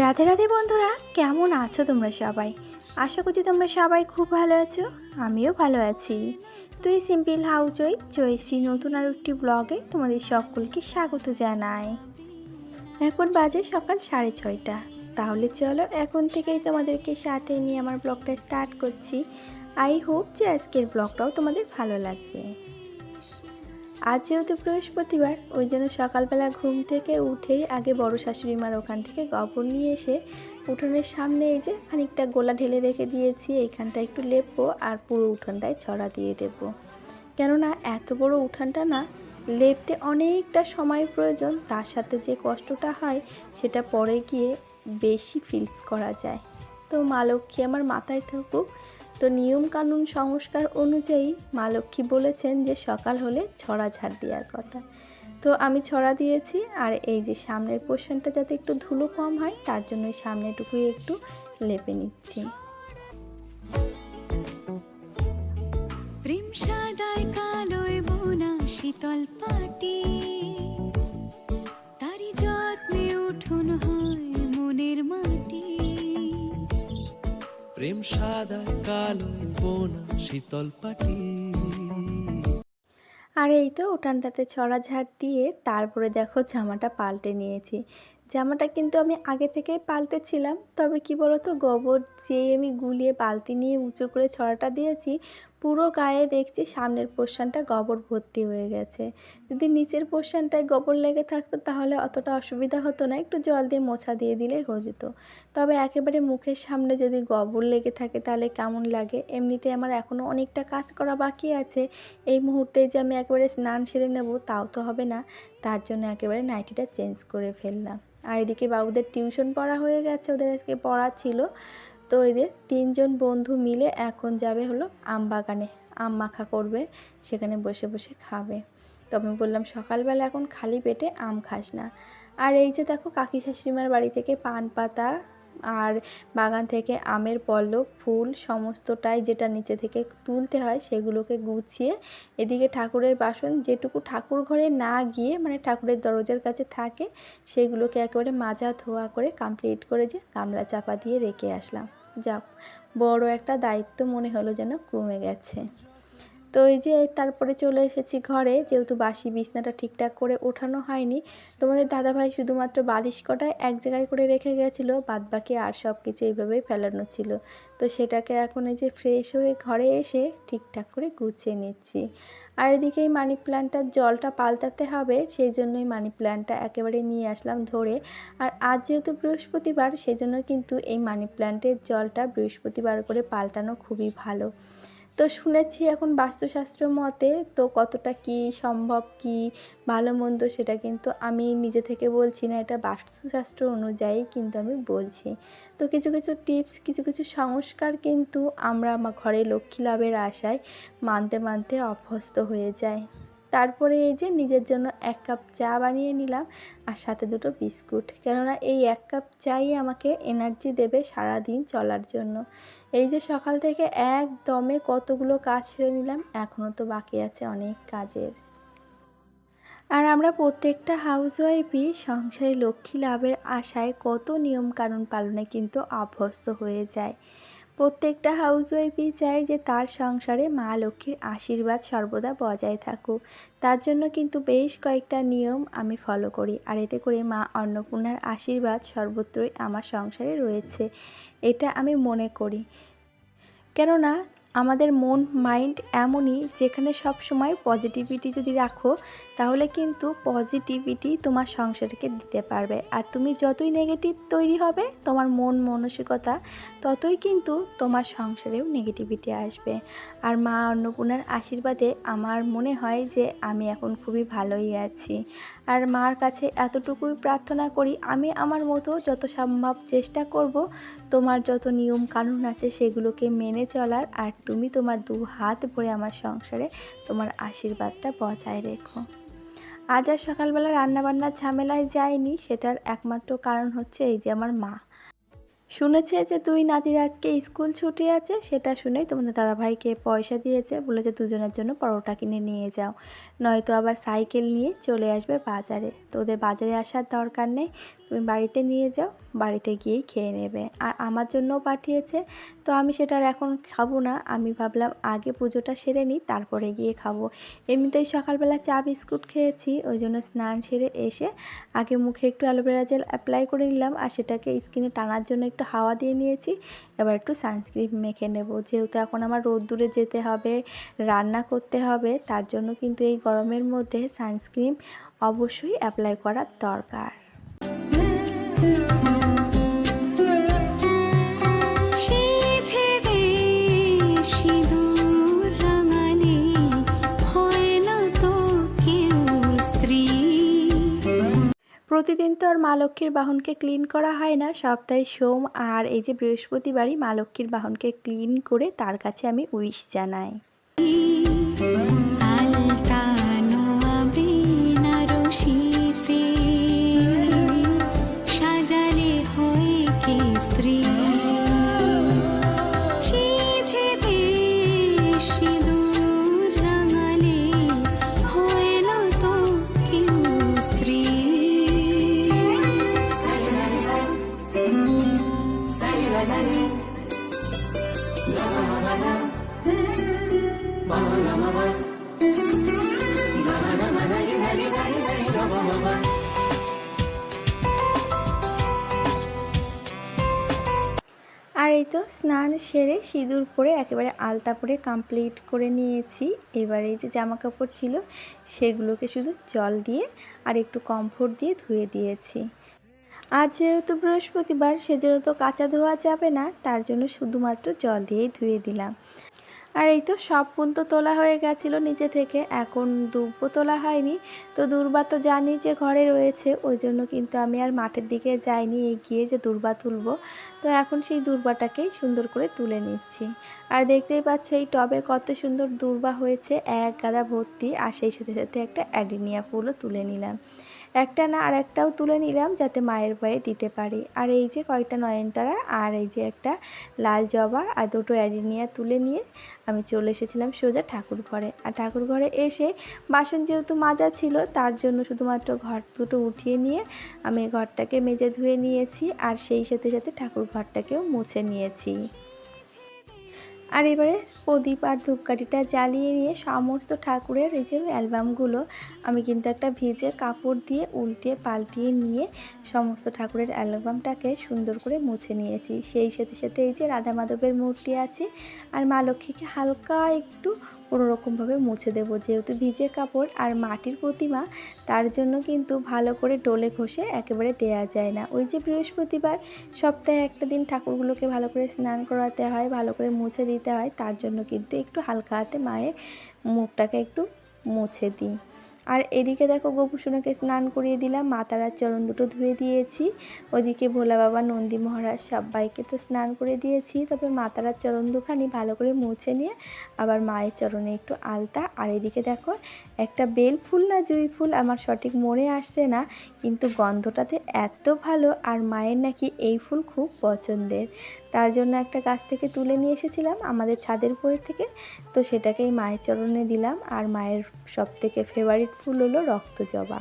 রাধে রাধে বন্ধুরা, কেমন আছো তোমরা সবাই? আশা করছি তোমরা সবাই খুব ভালো আছো, আমিও ভালো আছি। তুই সিম্পল হাউস ওই জয়শ্রী নতুন আর একটি ব্লগে তোমাদের সকলকে স্বাগত জানাই। এখন বাজে সকাল সাড়ে ছয়টা। তাহলে চলো এখন থেকেই তোমাদেরকে সাথে নিয়ে আমার ব্লগটা স্টার্ট করছি। আই হোপ যে আজকের ব্লগটাও তোমাদের ভালো লাগবে। আজ যেহেতু বৃহস্পতিবার, ওই জন্য সকালবেলা ঘুম থেকে উঠেই আগে বড় শাশুড়ি মার ওখান থেকে গোবর নিয়ে এসে উঠোনের সামনে এই যে খানিকটা গোলা ঢেলে রেখে দিয়েছি, এইখানটা একটু লেপবো আর পুরো উঠোনটায় ছড়া দিয়ে দেব। কেননা এত বড় উঠানটা না, লেপতে অনেকটা সময় প্রয়োজন, তার সাথে যে কষ্টটা হয় সেটা পরে গিয়ে বেশি ফিলস করা যায়। তো মা লক্ষ্মী আমার মাথায় থাকুক তো নিয়ম কানুন সংস্কার অনুযায়ী মা লক্ষ্মী বলেছেন যে সকাল হলে ছড়া ঝাড় দেওয়ার কথা। তো আমি ছড়া দিয়েছি আর এই যে সামনের পোর্শনটা যাতে একটু ধুলো কম হয়, তার জন্য সামনেটুকুই একটু লেপে নিচ্ছি। বোনা শীতল পাটি। তারি যত্নে উঠুন হয় মনের মাটি। প্রেম সাদা, কালো, বোনা, শীতল পাটি। আর এই তো উঠানটাতে ছড়া ঝাড় দিয়ে তারপরে দেখো জামাটা পাল্টে নিয়েছি। জামাটা কিন্তু আমি আগে থেকেই পাল্টেছিলাম, তবে কি বলতো, গোবর যেই আমি গুলিয়ে বালতি নিয়ে উঁচু করে ছড়াটা দিয়েছি পুরো গায়ে দেখছি সামনের পোর্শনটা গোবর ভর্তি হয়ে গেছে। যদি নিচের পোর্শনটায় গোবর লেগে থাকতো তাহলে অতটা অসুবিধা হতো না, একটু জল দিয়ে মোছা দিয়ে দিলেই হয়ে যেত। তবে একেবারে মুখের সামনে যদি গোবর লেগে থাকে তাহলে কেমন লাগে? এমনিতে আমার এখনও অনেকটা কাজ করা বাকি আছে। এই মুহূর্তে যে আমি একেবারে স্নান সেরে নেব তাও তো হবে না, তার জন্য একেবারে নাইটিটা চেঞ্জ করে ফেললাম। আর এদিকে বাবুদের টিউশন পড়া হয়ে গেছে, ওদের আজকে পড়া ছিল। তো এদের তিনজন বন্ধু মিলে এখন যাবে হলো আম বাগানে আম মাখা করবে, সেখানে বসে বসে খাবে। তো আমি বললাম, সকালবেলা এখন খালি পেটে আম খাস না। আর এই যে দেখো কাকি শাশুড়িমার বাড়ি থেকে পান পাতা আর বাগান থেকে আমের পল্লব, ফুল সমস্তটাই যেটা নিচে থেকে তুলতে হয় সেগুলোকে গুছিয়ে এদিকে ঠাকুরের বাসন যেটুকু ঠাকুর ঘরে না গিয়ে মানে ঠাকুরের দরজার কাছে থাকে, সেগুলোকে একেবারে মাজা ধোয়া করে কমপ্লিট করে যে গামলা চাপা দিয়ে রেখে আসলাম। যাক বড় একটা দায়িত্ব মনে হলো যেন কমে গেছে। তো এই যে তারপরে চলে এসেছি ঘরে, যেহেতু বাসি বিছনাটা ঠিকঠাক করে ওঠানো হয়নি, তোমাদের দাদাভাই শুধুমাত্র বালিশ কটায় এক জায়গায় করে রেখে গেছিল বাদ বাকি আর সব কিছু এইভাবেই ফেলানো ছিল। তো সেটাকে এখন এই যে ফ্রেশ হয়ে ঘরে এসে ঠিকঠাক করে গুছিয়ে নিচ্ছি। আর এদিকে এই মানি প্ল্যান্টটার জলটা পাল্টাতে হবে, সেই জন্যই মানি প্ল্যান্টটা একেবারে নিয়ে আসলাম ধরে। আর আজ যেহেতু বৃহস্পতিবার সেই জন্য কিন্তু এই মানি প্ল্যান্টের জলটা বৃহস্পতিবার করে পাল্টানো খুবই ভালো। তো শুনেছি এখন বাস্তুশাস্ত্র মতে তো কতটা কি সম্ভব, কি ভালো মন্দ সেটা কিন্তু আমি নিজে থেকে বলছি না, এটা বাস্তুশাস্ত্র অনুযায়ী কিন্তু আমি বলছি। তো কিছু কিছু টিপস, কিছু কিছু সংস্কার কিন্তু আমরা ঘরে লক্ষ্মী লাভের আশায় মানতে মানতে অভ্যস্ত হয়ে যায় তারপরে এই যে নিজের জন্য এক কাপ চা বানিয়ে নিলাম আর সাথে দুটো বিস্কুট। কেননা এই এক কাপ চাই আমাকে এনার্জি দেবে সারা দিন চলার জন্য। এই যে সকাল থেকে একদমে কতগুলো কাজ ছেড়ে নিলাম এখনও তো বাকি আছে অনেক কাজের। আর আমরা প্রত্যেকটা হাউস ওয়াইফই সংসারে লক্ষ্মী লাভের আশায় কত নিয়মকানুন পালনে কিন্তু অভ্যস্ত হয়ে যায়। প্রত্যেকটা হাউস ওয়াইফই চায় যে তার সংসারে মা লক্ষ্মীর আশীর্বাদ সর্বদা বজায় থাকুক। তার জন্য কিন্তু বেশ কয়েকটা নিয়ম আমি ফলো করি। আর এতে করে মা অন্নপূর্ণার আশীর্বাদ সর্বত্রই আমার সংসারে রয়েছে, এটা আমি মনে করি। কেননা আমাদের মন, মাইন্ড এমনই যেখানে সব সময় পজিটিভিটি যদি রাখো, তাহলে কিন্তু পজিটিভিটি তোমার সংসারকে দিতে পারবে। আর তুমি যতই নেগেটিভ তৈরি হবে, তোমার মন, মানসিকতা, ততই কিন্তু তোমার সংসারেও নেগেটিভিটি আসবে। আর মা অন্নপূর্ণার আশীর্বাদে আমার মনে হয় যে আমি এখন খুবই ভালোই আছি। আর মার কাছে এতটুকুই প্রার্থনা করি, আমি আমার মতো যত সম্ভব চেষ্টা করব তোমার যত নিয়ম কানুন আছে সেগুলোকে মেনে চলার আর তুমি তোমার দু হাত ভরে আমার সংসারে তোমার আশীর্বাদটা বজায় রেখো। আজ আর সকালবেলা রান্নাবান্নার ঝামেলায় যায়নি সেটার একমাত্র কারণ হচ্ছে এই যে আমার মা। শুনেছে যে দুই নাতির আজকে স্কুল ছুটি আছে, সেটা শুনেই তোমাদের দাদাভাইকে পয়সা দিয়েছে, বলেছে দুজনের জন্য পরোটা কিনে নিয়ে যাও। নয়তো আবার সাইকেল নিয়ে চলে আসবে বাজারে। তো ওদের বাজারে আসার দরকার নেই, তুমি বাড়িতে নিয়ে যাও, বাড়িতে গিয়েই খেয়ে নেবে। আর আমার জন্যও পাঠিয়েছে, তো আমি সেটার এখন খাব না। আমি ভাবলাম আগে পুজোটা সেরে নিই, তারপরে গিয়ে খাব। এমনিতেই সকালবেলা চা বিস্কুট খেয়েছি, ওই জন্য স্নান সেরে এসে আগে মুখে একটু অ্যালোভেরা জেল অ্যাপ্লাই করে নিলাম, আর সেটাকে স্কিনে টানার জন্য একটু হাওয়া দিয়ে নিয়েছি, এবার একটু সানস্ক্রিন মেখে নেব। যেহেতু এখন আমার রোদ্দুরে যেতে হবে, রান্না করতে হবে, তার জন্য কিন্তু এই গরমের মধ্যে সানস্ক্রিন অবশ্যই অ্যাপ্লাই করার দরকার। প্রতিদিন তো আর মা লক্ষ্মীর বাহনকে ক্লিন করা হয় না। সপ্তাহে সোম আর এই যে বৃহস্পতিবারই মা লক্ষ্মীর বাহনকে ক্লিন করে তার কাছে আমি উইশ জানাই। সেরে সিঁদুর পরে একেবারে আলতা পরে কমপ্লিট করে নিয়েছি। এবারে যে জামা কাপড় ছিল, সেগুলোকে শুধু জল দিয়ে আর একটু কমফোর্ট দিয়ে ধুয়ে দিয়েছি। আজ যেহেতু বৃহস্পতিবার, সেজন্য তো কাঁচা ধোয়া যাবে না, তার জন্য শুধুমাত্র জল দিয়েই ধুয়ে দিলাম। আর এই তো সব ফুল তো তোলা হয়ে গেছিল নিচে থেকে। এখন দুব্বো তোলা হয়নি। তো দুর্বা তো জানি যে ঘরে রয়েছে, ওই জন্য কিন্তু আমি আর মাঠের দিকে যাইনি, এগিয়ে যে দুর্বা তুলবো। তো এখন সেই দুর্বাটাকেই সুন্দর করে তুলে নিচ্ছি। আর দেখতেই পাচ্ছ এই টবে কত সুন্দর দুর্বা হয়েছে, এক গাদা ভর্তি, আর সেই সাথে সাথে একটা অ্যাডিনিয়া ফুলও তুলে নিলাম। একটা না আর একটাও তুলে নিলাম যাতে মায়ের পায়ে দিতে পারি। আর এই যে কয়টা নয়নতারা আর এই যে একটা লাল জবা আর দুটো অ্যাডিনিয়া তুলে নিয়ে আমি চলে এসেছিলাম সোজা ঠাকুর ঘরে। আর ঠাকুর ঘরে এসে বাসন যেহেতু মাজা ছিল, তার জন্য শুধুমাত্র ঘর দুটো উঠিয়ে নিয়ে আমি ঘরটাকে মেজে ধুয়ে নিয়েছি। আর সেই সাথে সাথে ঠাকুর ঘরটাকেও মুছে নিয়েছি। আর এবারে প্রদীপ আর ধূপকাঠিটা জ্বালিয়ে নিয়ে সমস্ত ঠাকুরের এই যে অ্যালবামগুলো আমি কিন্তু একটা ভিজে কাপড় দিয়ে উল্টিয়ে পাল্টিয়ে নিয়ে সমস্ত ঠাকুরের অ্যালবামটাকে সুন্দর করে মুছে নিয়েছি। সেই সাথে সাথে এই যে রাধা মাধবের মূর্তি আছে আর মা লক্ষ্মীকে হালকা একটু কোনো রকমভাবে মুছে দেব। যেহেতু ভিজে কাপড় আর মাটির প্রতিমা, তার জন্য কিন্তু ভালো করে ডলে ঘষে একেবারে দেয়া যায় না। ওই যে বৃহস্পতিবার, সপ্তাহে একটা দিন ঠাকুরগুলোকে ভালো করে স্নান করাতে হয়, ভালো করে মুছে দিতে হয়, তার জন্য কিন্তু একটু হালকা হাতে মায়ের মুখটাকে একটু মুছে দিই। আর এদিকে দেখো গোপুসোনাকে স্নান করিয়ে দিলাম মাতারার চরণ দুটো ধুয়ে দিয়েছি। ওদিকে ভোলা বাবা, নন্দী মহারাজ সবাইকে তো স্নান করে দিয়েছি। তবে মাতারার চরণ দুখানি ভালো করে মুছে নিয়ে আবার মায়ের চরণে একটু আলতা। আর এদিকে দেখো একটা বেল ফুল না জুঁই ফুল আমার সঠিক মনে আসছে না, কিন্তু গন্ধটাতে এত ভালো আর মায়ের নাকি এই ফুল খুব পছন্দের। তার জন্য একটা গাছ থেকে তুলে নিয়ে এসেছিলাম আমাদের ছাদের উপরের থেকে, তো সেটাকেই মায়ের চরণে দিলাম। আর মায়ের সব থেকে ফেভারিট ফুল হলো রক্ত জবা।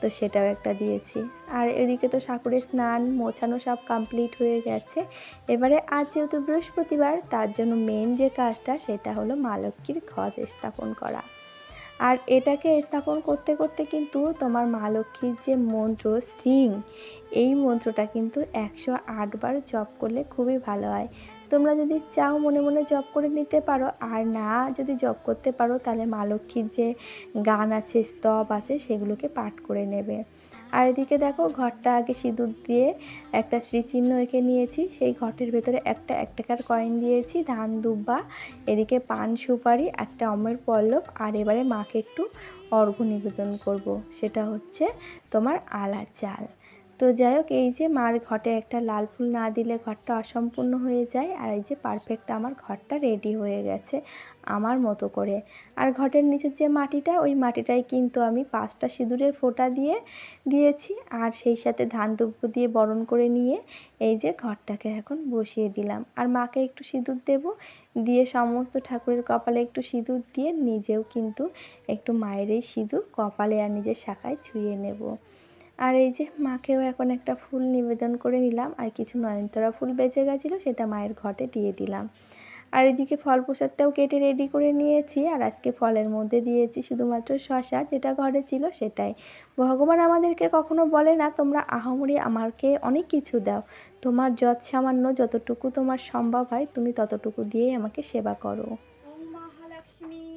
তো সেটাও একটা দিয়েছি। আর এদিকে তো ঠাকুরের স্নান, মোছানো সব কমপ্লিট হয়ে গেছে। এবারে আজ যেহেতু বৃহস্পতিবার, তার জন্য মেন যে কাজটা, সেটা হলো মা লক্ষ্মীর ঘর স্থাপন করা। আর এটাকে স্থাপন করতে করতে কিন্তু তোমার মা লক্ষ্মীর যে মন্ত্র স্ট্রিং এই মন্ত্রটা কিন্তু একশো আটবার জপ করলে খুবই ভালো হয়। তোমরা যদি চাও মনে মনে জব করে নিতে পারো। আর না যদি জব করতে পারো, তাহলে মা লক্ষ্মীর যে গান আছে, স্তব আছে, সেগুলোকে পাঠ করে নেবে। আর এদিকে দেখো, ঘরটা আগে সিঁদুর দিয়ে একটা শ্রীচিহ্ন এঁকে নিয়েছি। সেই ঘটের ভেতরে একটা এক টাকার কয়েন দিয়েছি, ধান, দুব্বা, এদিকে পান, সুপারি, একটা অমের পল্লব। আর এবারে মাকে একটু অর্ঘ্য নিবেদন করব। সেটা হচ্ছে তোমার আলা চাল। তো যাই হোক, এই যে মার ঘটে একটা লাল ফুল না দিলে ঘরটা অসম্পূর্ণ হয়ে যায়, আর এই যে পারফেক্ট আমার ঘরটা রেডি হয়ে গেছে আমার মতো করে। আর ঘটের নিচের যে মাটিটা, ওই মাটিটাই কিন্তু আমি পাঁচটা সিঁদুরের ফোঁটা দিয়ে দিয়েছি, আর সেই সাথে ধান দুব্য দিয়ে বরণ করে নিয়ে এই যে ঘরটাকে এখন বসিয়ে দিলাম। আর মাকে একটু সিঁদুর দেব, দিয়ে সমস্ত ঠাকুরের কপালে একটু সিঁদুর দিয়ে নিজেও কিন্তু একটু মায়ের এই সিঁদুর কপালে আর নিজের শাখায় ছুঁয়ে নেব। আর এই যে মাকেও এখন একটা ফুল নিবেদন করে নিলাম, আর কিছু নয়নতারা ফুল বেঁচে গেছিল সেটা মায়ের ঘটে দিয়ে দিলাম। আর এদিকে ফল প্রসাদটাও কেটে রেডি করে নিয়েছি, আর আজকে ফলের মধ্যে দিয়েছি শুধুমাত্র শশা, যেটা ঘরে ছিল সেটাই। ভগবান আমাদেরকে কখনো বলে না, তোমরা আহামরি আমাকে অনেক কিছু দাও। তোমার যৎ সামান্য যতটুকু তোমার সম্ভব হয়, তুমি ততটুকু দিয়েই আমাকে সেবা করো। মহালক্ষ্মী।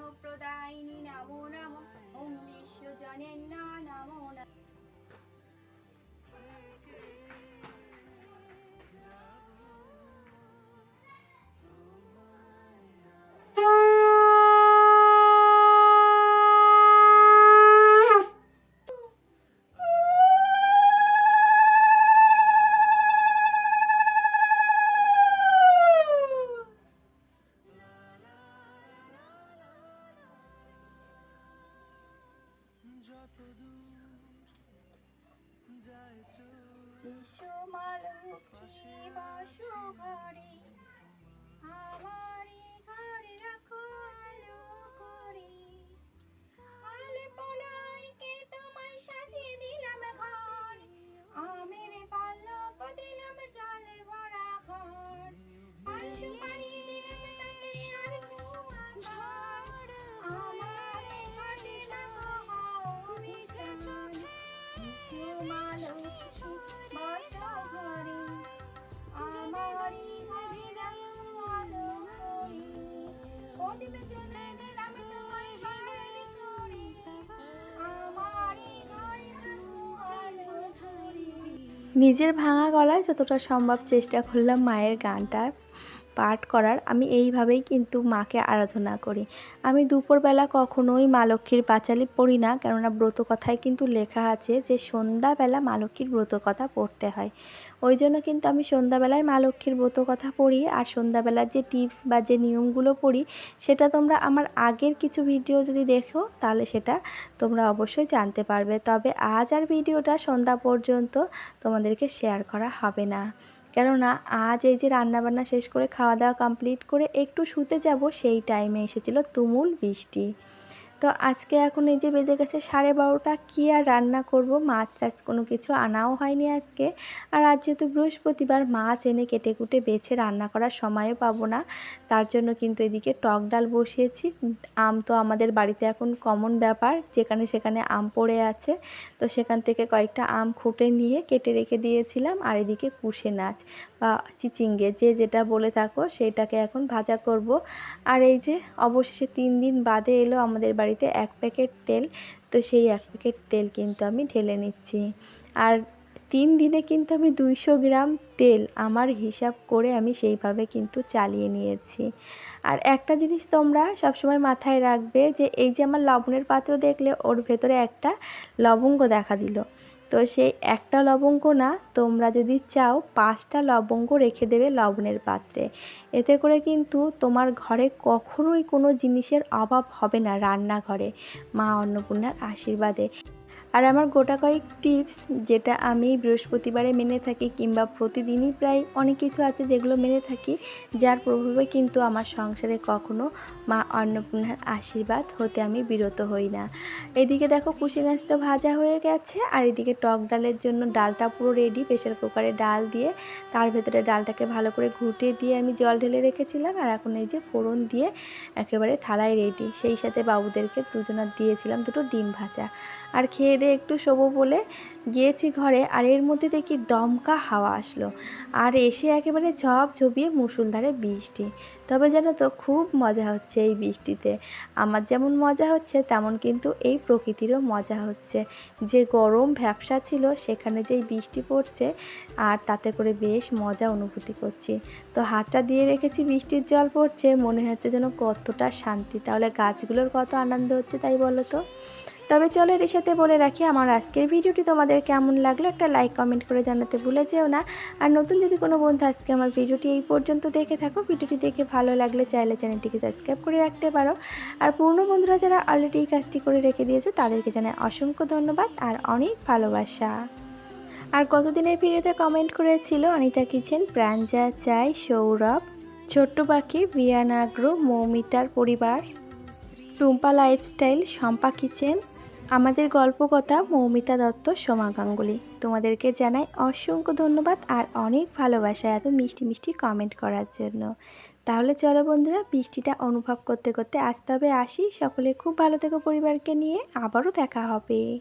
ওম নামো নমো ওম না নমো নমো বিশ্বমালক্ষ্মী বাসো ঘরে আমারি নিজের ভাঙা গলায় যতটা সম্ভব চেষ্টা করলাম মায়ের গানটা পাঠ করার আমি এইভাবেই কিন্তু মাকে আরাধনা করি। আমি দুপুরবেলা কখনোই মা লক্ষ্মীর পাঁচালি পড়ি না, কেননা ব্রত কথায় কিন্তু লেখা আছে যে সন্ধ্যাবেলা মা লক্ষ্মীর ব্রত কথা পড়তে হয়। ওই জন্য কিন্তু আমি সন্ধ্যাবেলায় মা লক্ষ্মীর ব্রত কথা পড়ি আর সন্ধ্যাবেলার যে টিপস বা যে নিয়মগুলো পড়ি, সেটা তোমরা আমার আগের কিছু ভিডিও যদি দেখো, তাহলে সেটা তোমরা অবশ্যই জানতে পারবে। তবে আজ আর ভিডিওটা সন্ধ্যা পর্যন্ত তোমাদেরকে শেয়ার করা হবে না। কেননা আজ এই যে রান্নাবান্না শেষ করে খাওয়া দাওয়া কমপ্লিট করে একটু শুতে যাব, সেই টাইমে এসেছিল তুমুল বৃষ্টি। তো আজকে এখন এই যে বেজে গেছে সাড়ে বারোটা, কী আর রান্না করব? মাছ টাছ কোনো কিছু আনাও হয়নি আজকে। আর আজ যেহেতু বৃহস্পতিবার, মাছ এনে কেটে কুটে বেছে রান্না করার সময়ও পাবো না। তার জন্য কিন্তু এদিকে টক ডাল বসিয়েছি। আম তো আমাদের বাড়িতে এখন কমন ব্যাপার, যেখানে সেখানে আম পড়ে আছে। তো সেখান থেকে কয়েকটা আম খুঁটে নিয়ে কেটে রেখে দিয়েছিলাম। আর এদিকে কুশে নাচ। বা চিচিঙ্গে, যে যেটা বলে থাকো সেটাকে এখন ভাজা করব। আর এই যে অবশেষে তিন দিন বাদে এলো আমাদের বাড়িতে এক প্যাকেট তেল, তো সেই এক প্যাকেট তেল কিন্তু আমি ঢেলে নিচ্ছি। আর তিন দিনে কিন্তু আমি দুইশো গ্রাম তেল আমার হিসাব করে আমি সেইভাবে কিন্তু চালিয়ে নিয়েছি। আর একটা জিনিস তোমরা সবসময় মাথায় রাখবে যে এই যে আমার লবণের পাত্র দেখলে ওর ভেতরে একটা লবঙ্গ দেখা দিল। তো সেই একটা লবঙ্গ না, তোমরা যদি চাও পাঁচটা লবঙ্গ রেখে দেবে লবণের পাত্রে। এতে করে কিন্তু তোমার ঘরে কখনোই কোনো জিনিসের অভাব হবে না রান্নাঘরে, মা অন্নপূর্ণার আশীর্বাদে। আর আমার গোটা কয়েক টিপস যেটা আমি বৃহস্পতিবারে মেনে থাকি কিংবা প্রতিদিনই প্রায় অনেক কিছু আছে যেগুলো মেনে থাকি, যার প্রভাবে কিন্তু আমার সংসারে কখনো মা অন্নপূর্ণার আশীর্বাদ হতে আমি বিরত হই না। এদিকে দেখো কুশি মাছটা ভাজা হয়ে গেছে, আর এদিকে টক ডালের জন্য ডালটা পুরো রেডি প্রেশার কুকারে ডাল দিয়ে তার ভেতরে ডালটাকে ভালো করে ঘুটে দিয়ে আমি জল ঢেলে রেখেছিলাম, আর এখন এই যে ফোড়ন দিয়ে একেবারে থালায় রেডি সেই সাথে বাবুদেরকে দুজনার দিয়েছিলাম দুটো ডিম ভাজা। আর খেয়ে দিয়ে একটু শোবো বলে গিয়েছি ঘরে, আর এর মধ্যে দেখি দমকা হাওয়া আসলো, আর এসে একেবারে ঝপ ঝপিয়ে মুসুলধারে বৃষ্টি। তবে জানো তো, খুব মজা হচ্ছে এই বৃষ্টিতে। আমার যেমন মজা হচ্ছে, তেমন কিন্তু এই প্রকৃতিরও মজা হচ্ছে। যে গরম ভ্যাবসা ছিল, সেখানে যেই বৃষ্টি পড়ছে, আর তাতে করে বেশ মজা অনুভূতি করছি। তো হাতটা দিয়ে রেখেছি বৃষ্টির জল পড়ছে, মনে হচ্ছে যেন কতটা শান্তি। তাহলে গাছগুলোর কত আনন্দ হচ্ছে তাই বলো তো? তবে চলো এর সাথে বলে রাখি, আমার আজকের ভিডিওটি তোমাদের কেমন লাগল একটা লাইক কমেন্ট করে জানাতে ভুলে যেও না। আর নতুন যদি কোনো বন্ধু আজকে আমার ভিডিওটি এই পর্যন্ত দেখে থাকো, ভিডিওটি দেখে ভালো লাগলে চাইলে চ্যানেলটিকে সাবস্ক্রাইব করে রাখতে পারো। আর পুরনো বন্ধুরা যারা অলরেডি এই কাজটি করে রেখে দিয়েছ, তাদেরকে জানাই অসংখ্য ধন্যবাদ আর অনেক ভালোবাসা। আর কতদিনের ভিডিওতে কমেন্ট করেছিল? অনিতা কিচেন, প্রাঞ্জা চাই, সৌরভ, ছোট্ট পাখি বিয়ানাগ্রো মৌমিতার পরিবার, টুম্পা লাইফস্টাইল শম্পা কিচেন আমাদের গল্প কথা মৌমিতা দত্ত, সোমা গাঙ্গুলি। তোমাদেরকে জানাই অসংখ্য ধন্যবাদ আর অনেক ভালোবাসা এত মিষ্টি মিষ্টি কমেন্ট করার জন্য। তাহলে চলো বন্ধুরা, বৃষ্টিটা অনুভব করতে করতে আসতে হবে, আসি। সকলে খুব ভালো থেকো পরিবারকে নিয়ে। আবারও দেখা হবে।